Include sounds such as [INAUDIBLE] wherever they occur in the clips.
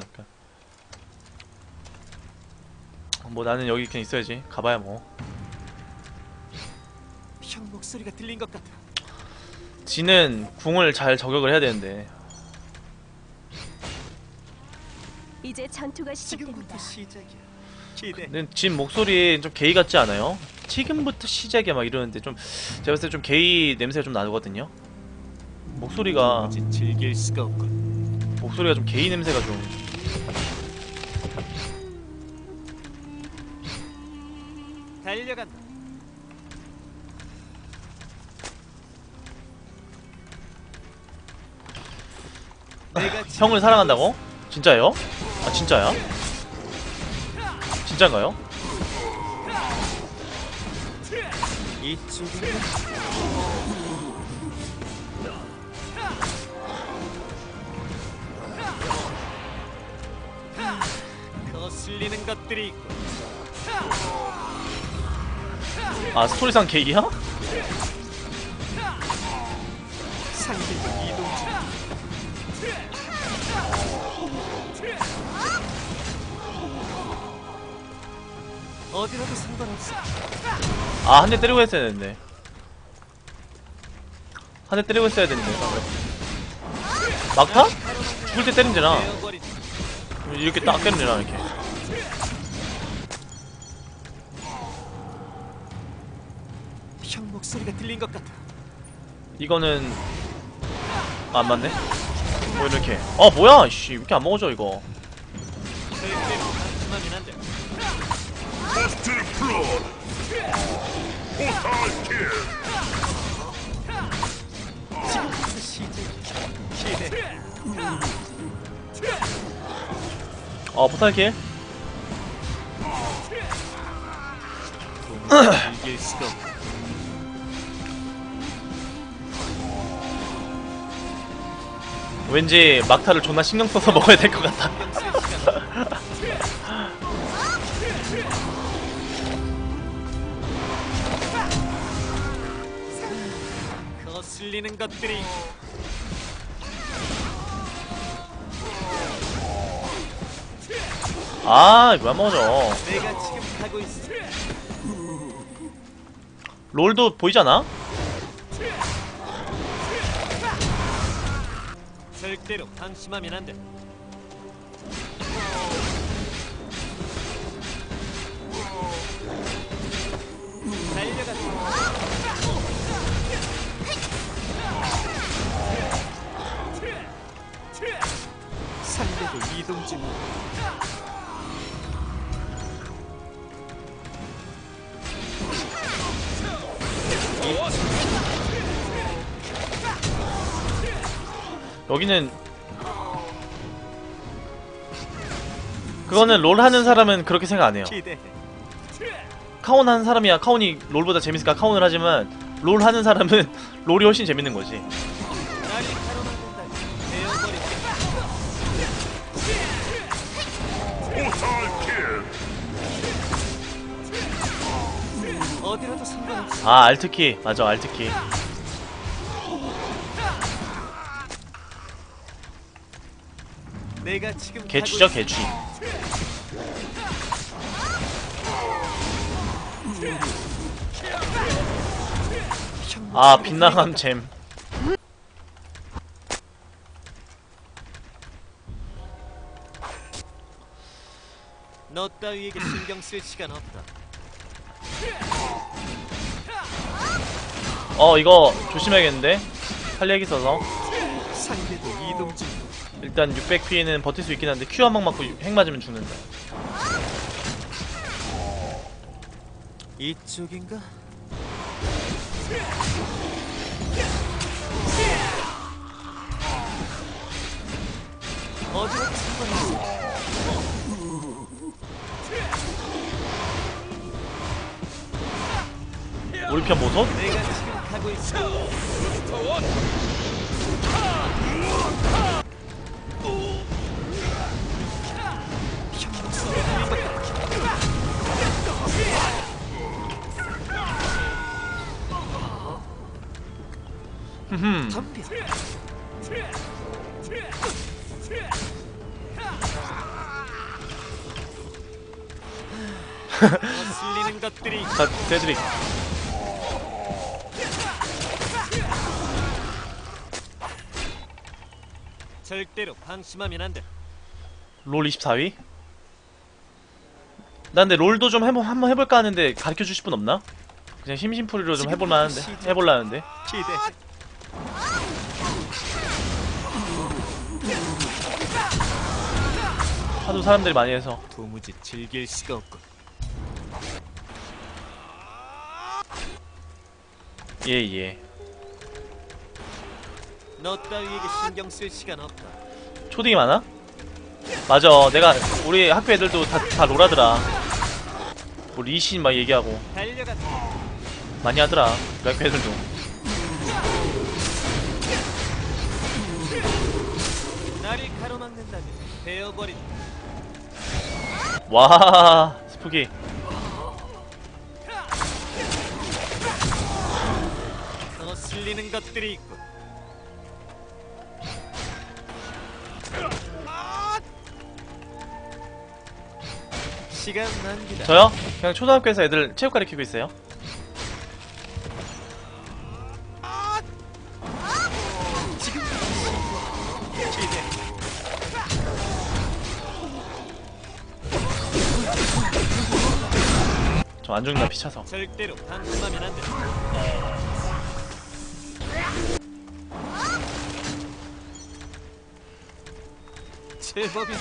그러니까. 뭐 나는 여기 그냥 있어야지. 가봐야 뭐. 형 목소리가 들린 것 같아. 지는 궁을 잘 저격을 해야 되는데. 이제 전투가 시작됩니다. 시작이야. 기대. 근데 진 목소리 좀 게이 같지 않아요? 지금부터 시작이야 막 이러는데 좀 제가 봤을 때 좀 게이 냄새가 좀 나거든요. 목소리가 즐길 수가 없군. 목소리가 좀 게이 냄새가 좀. 달려간다. 지금 형을 사랑한다고? 진짜요? 아 진짜야? 진짜인가요? 이쪽인 거슬리는 것들이 있고 아 스토리상 게이야? 상대도 이동 중. 어디라도 상관없어. 아 한 대 때리고 했어야 되는데 한 대 때리고 했어야 되는데 막타? 죽을 때 베어버린 이렇게 딱 되나 이렇게 목소리가 들린 것 같아. 이거는 아, 안 맞네? 뭐 이렇게. 아 뭐야? 씨 이렇게 안 먹어져 이거. 어 포탈킬? 이길 수가 없 왠지 막타를 존나 신경 써서 [LAUGHS] 먹어야 될 것 같다 거슬리는 것들이. 아 이거 안 먹어져 내가 지금 가고 있어. 롤도 보이잖아? 절대로 방심하면 안 돼. 달려간다. 상대도 이동 중. 여기는 그거는 롤 하는 사람은 그렇게 생각 안 해요. 카온 하는 사람이야. 카온이 롤보다 재밌으니까? 카온을 하지만 롤 하는 사람은 [LAUGHS] 롤이 훨씬 재밌는 거지. 아 알트키. 맞아 알트키 개쥐죠. 개쥐 아 빗나감 잼 너 따위에게 신경 쓸 시간 없다. 어 이거 조심해야겠는데 할 얘기 있어서. 일단 600피는 버틸 수 있긴 한데 Q 한 방 맞고 핵 맞으면 죽는다 이쪽인가? 어디라도 상관없어. 우리 편 보소? 내가 지금 가고 있어. 덤벼. 거슬리는 것들이 자 데드릭 절대로 방심하면 안돼. 롤 24위? 나 근데 롤도 좀 해보, 한번 해볼까 하는데 가르쳐주실 분 없나? 그냥 심심풀이로 좀 해볼만 한데 해볼라는데. 기대. 하도 사람들이 많이 해서 도무지 즐길 수가 없고. 예예 너 따위에게 신경 쓸 시간 없다. 초딩이 많아? 맞아 내가 우리 학교 애들도 다, 다 롤하더라 뭐 리신 막 얘기하고. 많이 하더라 우리 학교 애들도 나를 가로막는다면 베어버린. 와 스푸기 거슬리는 것들이 있고. 시간 낭비다. 저요? 그냥 초등학교에서 애들 체육 가르치고 있어요 안 죽는다 피차서. 절대로 방심하면 안 돼. 제법이고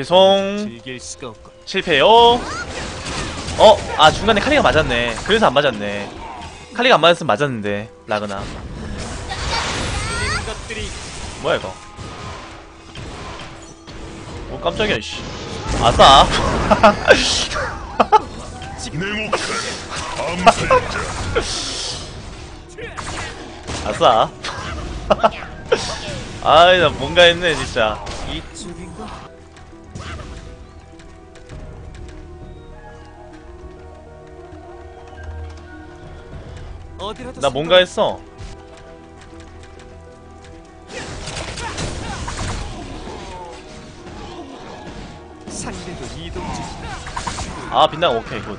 죄송. 실패요. 어? 아 중간에 칼리가 맞았네. 그래서 안 맞았네. 칼리가 안 맞았으면 맞았는데 라그나. 뭐야 이거? 오 깜짝이야 이씨. 아싸. [LAUGHS] 아싸. [LAUGHS] 아이 나 뭔가 했네 진짜 어디라도 나 뭔가 했어. 상대도 이동 중아 빛나 오케이 굿.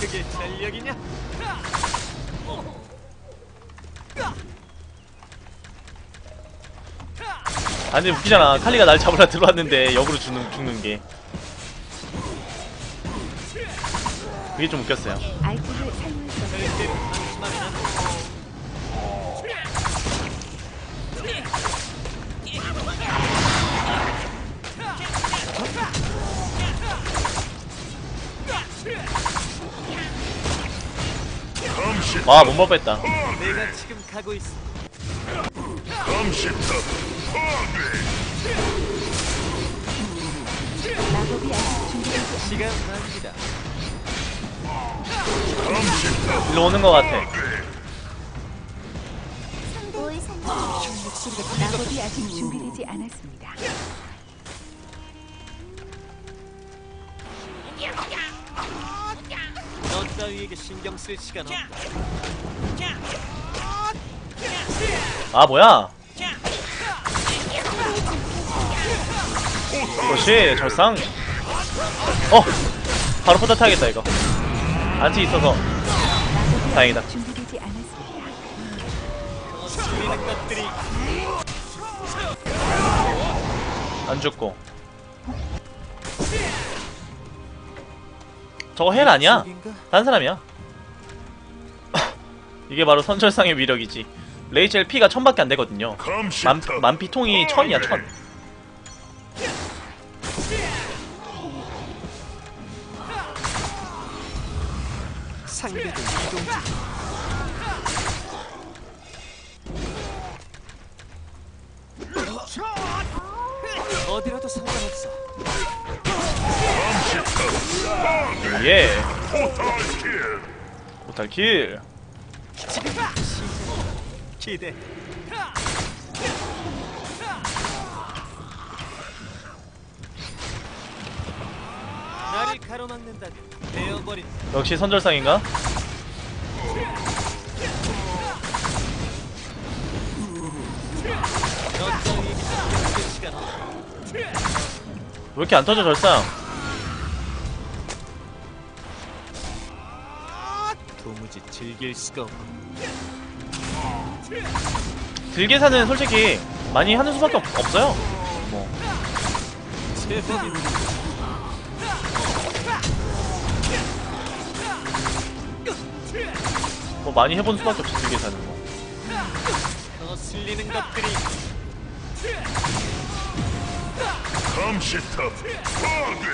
그게 전력이냐? 아니 웃기잖아. 칼리가 날 잡으러 들어왔는데 역으로 죽는, 죽는 게 그게 좀 웃겼어요. 와 몸밥 뺐다. 내가 지금 가고 있어. 시간 낭비다. 감시탑 일로 오는 거 같아 마법이 아직 준비되지 않았습니다. 너 따위에게 신경 쓸 시간 없다. 아 뭐야 그렇지 절상 어! 바로 포타 타야겠다 이거. 안티 있어서. 다행이다. 안 죽고. 저거 헬 아니야? 딴 사람이야? [LAUGHS] 이게 바로 선철상의 위력이지. 레이첼 피가 천밖에 안 되거든요. 만, 감시탑 만피 통이 천이야 천 상대도 이동 중. 어디라도 상관없어. 예 포탈킬 오탈킬 기대. 가로막는다면 베어버린 역시 선절상인가? 시간 없다. 왜 이렇게 안 터져 절상? 도무지 즐길 수가 없고 들계산은 솔직히 많이 하는 수밖에 없, 없어요. 뭐 뭐 많이 해본 수밖에 없어 들계산은 뭐. 거슬리는 것들이 감시탑 파괴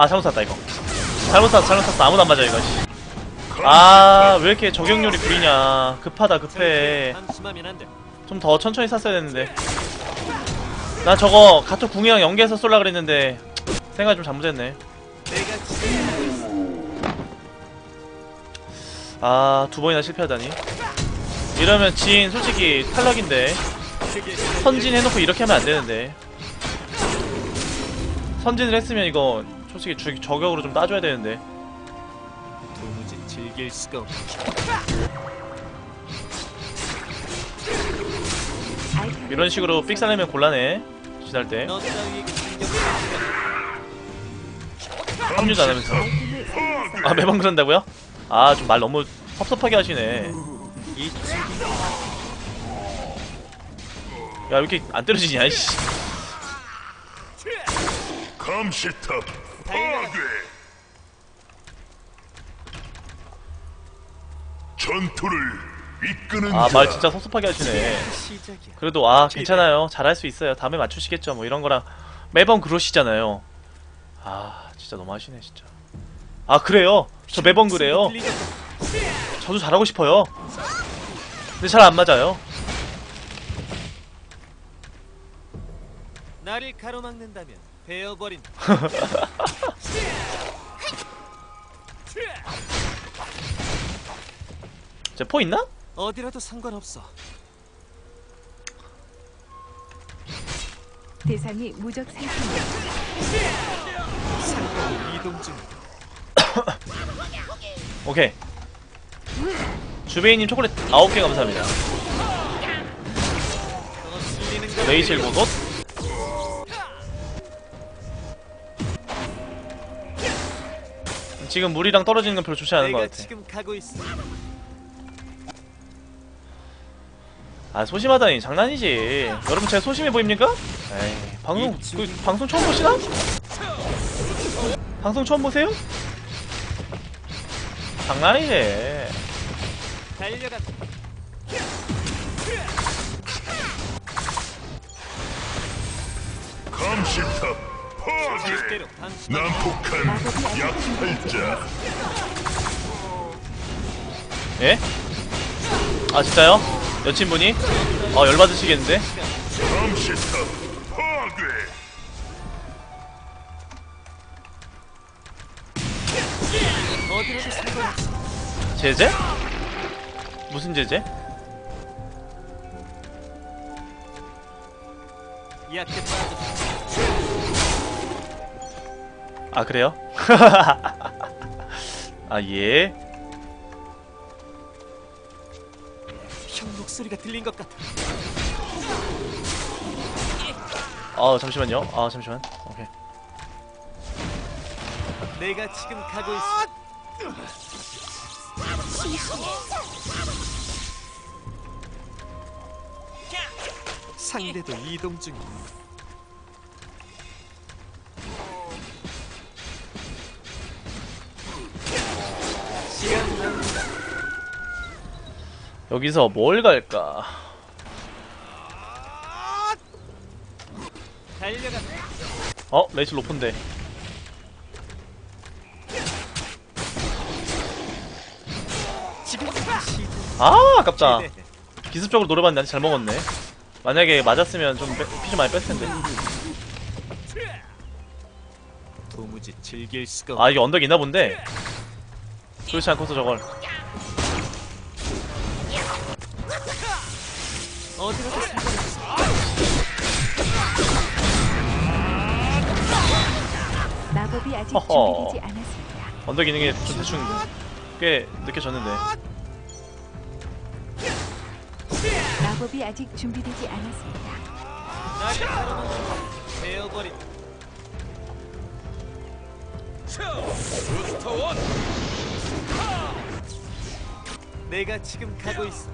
아 잘못 샀다 이거. 잘못 샀어 잘못 샀어 아무도 안 맞아 이거. 씨. 아왜 이렇게 저격률이 구리냐? 급하다 급해. 좀 더 천천히 샀어야 됐는데. 나 저거 가토 궁이랑 연계해서 쏠라 그랬는데 생각 좀 잘못했네. 아 두 번이나 실패하다니. 이러면 진 솔직히 탈락인데 선진 해놓고 이렇게 하면 안 되는데. 선진을 했으면 이거 솔직히 주, 저격으로 좀 따줘야 되는데. 도무지 즐길 수가 알타리 이런 식으로 삑 살려면 곤란해. 지날 때. 너 합류도 안 하면서. 아 매번 그런다고요? 아 좀 말 너무 섭섭하게 하시네. 이야왜 이렇게 안 때려지냐 이씨. 감시탑 파괴 전투를 이끄는 아자말 진짜 섭섭하게 하시네. 그래도 아 괜찮아요. 잘할 수 있어요. 다음에 맞추시겠죠. 뭐 이런 거랑 매번 그러시잖아요. 아 진짜 너무 하시네 진짜. 아 그래요? 저 매번 그래요. 저도 잘하고 싶어요. 근데 잘 안 맞아요. 나를 가로막는다면 베어버린 제포 [LAUGHS] 있나? 어디라도 상관없어 대상이 무적 상태입니다. 상권 이동 중 [COUGHS] 오케이. 주베이님 초콜릿 9개 감사합니다. 레이첼 고곳. 지금 물이랑 떨어지는 건 별로 좋지 않은 것 내가 같아. 지금 가고 있어 아 소심하다니 장난이지. 여러분 제가 소심해 보입니까? 에이 방송 그 방송 처음 보시나? 방송 처음 보세요? 장난이래. 달려간다 감시탑 파괴 방심 난폭한 약탈자 예? 아 진짜요? 여친분이? 어 열받으시겠는데? 감시탑 파괴 제재? 무슨 제재? 약해 빠져 아 그래요? [LAUGHS] 아 예. 형 목소리가 들린 것 같아 아 잠시만요. 아 잠시만. 오케이. 내가 지금 가고 있어 상대도 이동 시 여기서 뭘 갈까? 어 레이첼 높은데. 아 아깝다. 기습적으로 노려봤는데 잘 먹었네. 만약에 맞았으면 좀 피 좀 많이 뺐을 텐데. 도무지 즐길 수가 아 이게 언덕 있나 본데. 그렇지 않고서 저걸. 어디라도 상관없어. 마법이 아직 허허. 준비되지 않았습니다. 언덕 있는 게 좀 대충 꽤 느껴졌는데. 마법이 아직 준비되지 않았습니다. 나를 가로막고 베어버린. 내가 지금 가고 있어.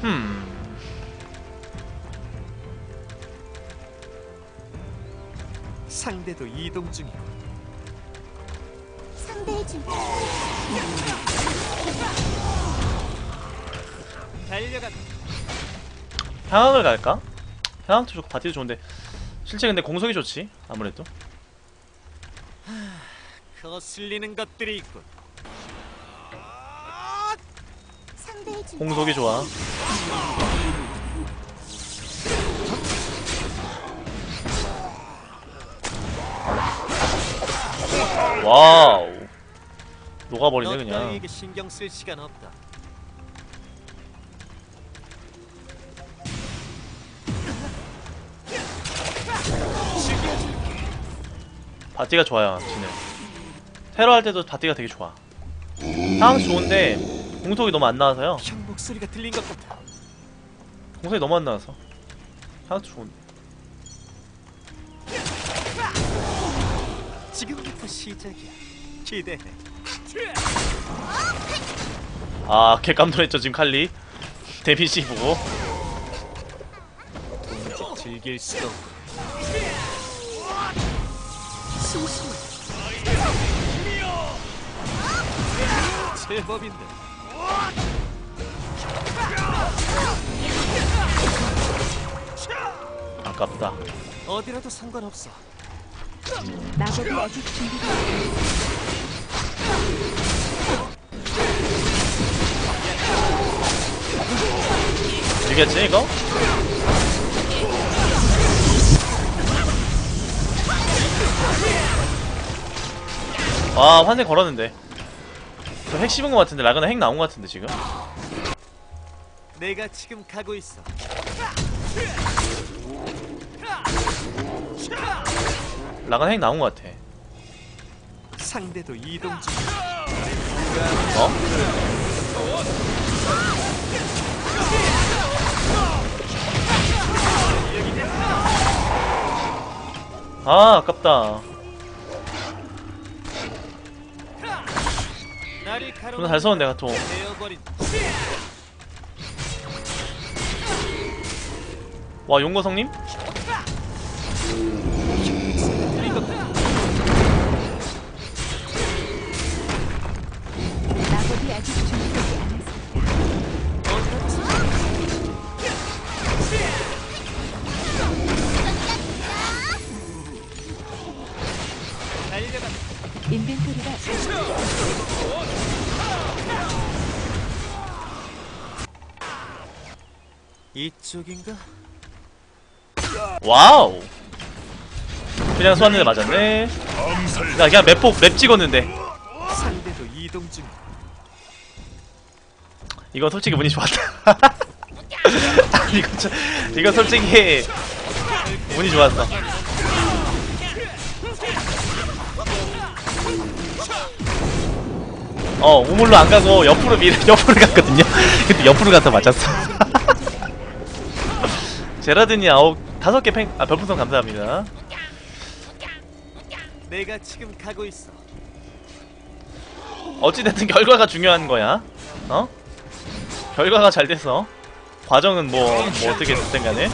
흠. 상대도 이동 중이고. 상대의 준 달려간다. 향악을 갈까? 향악도 좋고 바티도 좋은데 실제 근데 공속이 좋지 아무래도. 거슬리는 것들이 있군. 상대의 준 공속이 좋아. 와우. 녹아버리네 너 그냥. 신경 쓸 시간 없다. 바티가 좋아요 지는. 테러 할 때도 바티가 되게 좋아. 향 좋은데 공속이 너무 안 나와서요. 형 목소리가 들린 것 같아. 공속이 너무 안 나와서. 향도 좋은데. 지금부터 시작이야. 기대해. 아, 개 깜놀했죠 지금 칼리. 데미지 보고. 도무지 즐길 수가 없고. 제법인데. 아깝다. 어디라도 상관없어. 마법이 아직 않았습니다. 이겼지 이거? 와 환생 걸었는데 저 핵 씹은 것 같은데 라그나 핵 나온 것 같은데 지금 내가 지금 가고 있어. 라그나 핵 나온 것 같아 상대도 이동 중. 어? 아 아깝다 존나 잘 썼는데 가토. 와 용거성님? 이쪽인가? 와우. 그냥 쏘았는데 맞았네. 나 그냥 맵폭 맵 찍었는데. 상대도 이동 중. 이거 솔직히 운이 좋았다. [LAUGHS] 이거 저, 이거 솔직히 운이 좋았어. 어 우물로 안 가고 옆으로 밀 [LAUGHS] 옆으로 갔거든요. 근데 옆으로 가서 맞았어 [LAUGHS] 제라드니 아홉 다섯 개 팽, 아 별풍선 감사합니다 내가 지금 가고 있어. 어찌됐든 결과가 중요한 거야 어? 결과가 잘 돼서 과정은 뭐, 뭐 어떻게 됐든 간에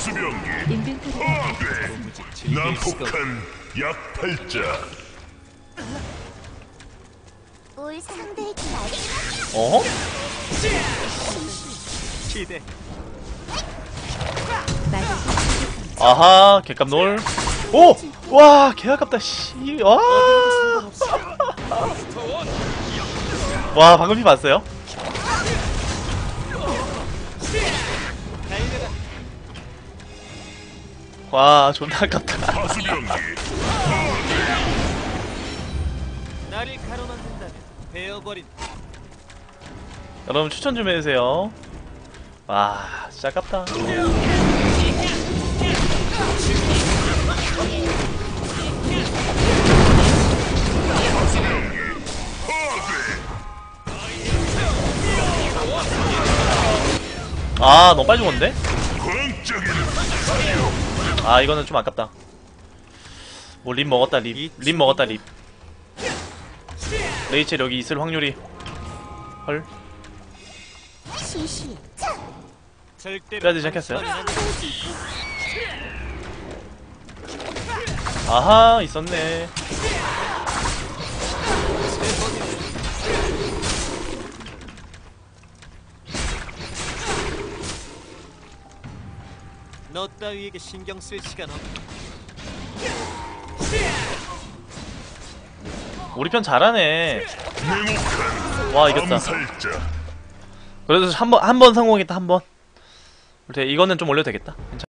수병기 인벤토리가 수가 없. 난폭한 약탈자 올 상대의 준 알겠어? 어? 기대. 아하 개값 놀. 오! 와 개 아깝다 씨. 와. 와 방금 피 봤어요? 와 존나 아깝다. 가수병기 나를 가로막는다면 베어버린. 여러분 추천 좀 해주세요. 와 진짜 아깝다. 아 너무 빨리 죽었는데? 아 이거는 좀 아깝다. 뭐 립 먹었다 립. 립 먹었다 립. 레이첼 여기 있을 확률이 헐 절대. 빼야지 시작했어요. 아하 있었네. 너 따위에게 신경 쓸 시간 없. 우리 편 잘하네. 와 이겼다. 그래도 한번 한 번 성공했다 한 번. 그래 이거는 좀 올려도 되겠다. 괜찮아.